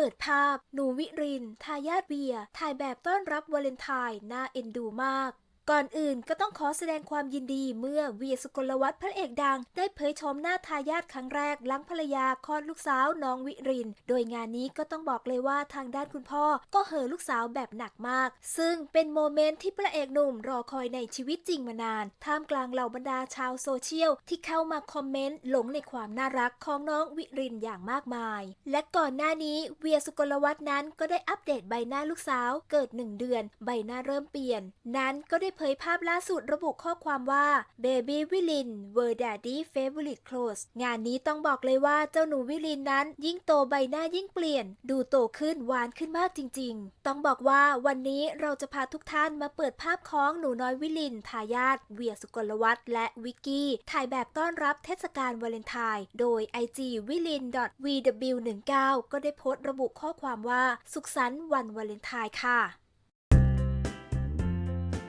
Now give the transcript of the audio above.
เปิดภาพ หนูวิริน ทายาทเวีย ถ่ายแบบต้อนรับวาเลนไทน์น่าเอ็นดูมาก ก่อนอื่นก็ต้องขอแสดงความยินดีเมื่อเวียสุกลวัฒน์พระเอกดัง ได้เผยชมหน้าทายาทครั้งแรกหลังภรรยาคลอดลูกสาวน้องวิริน โดยงานนี้ก็ต้องบอกเลยว่าทางด้านคุณพ่อ ก็เห่อลูกสาวแบบหนักมาก ซึ่งเป็นโมเมนต์ที่พระเอกหนุ่มรอคอยในชีวิตจริงมานาน ท่ามกลางเหล่าบรรดาชาวโซเชียลที่เข้ามาคอมเมนต์หลงในความน่ารักของน้องวิรินอย่างมากมาย และก่อนหน้านี้เวียสุกลวัฒน์นั้นก็ได้อัปเดตใบหน้าลูกสาว เกิดหนึ่งเดือน ใบหน้าเริ่มเปลี่ยน นั้นก็ได้เผยภาพล่าสุดระบุข้อความว่า Baby วิลิน were daddy favorite clothes งานนี้ต้องบอกเลยว่าเจ้าหนูวิลินนั้น ยิ่งโตใบหน้ายิ่งเปลี่ยน ดูโตขึ้นหวานขึ้นมากจริง ๆ ต้องบอกว่าวันนี้เราจะพาทุกท่านมาเปิดภาพของหนูน้อยวิลิน ทายาทเวียสุกลวัฒน์และวิกกี้ ถ่ายแบบต้อนรับเทศกาลวาเลนไทน์โดย IG วิลิน vw19 ก็ได้โพสต์ระบุข้อความว่า สุขสันต์วันวาเลนไทน์ค่ะ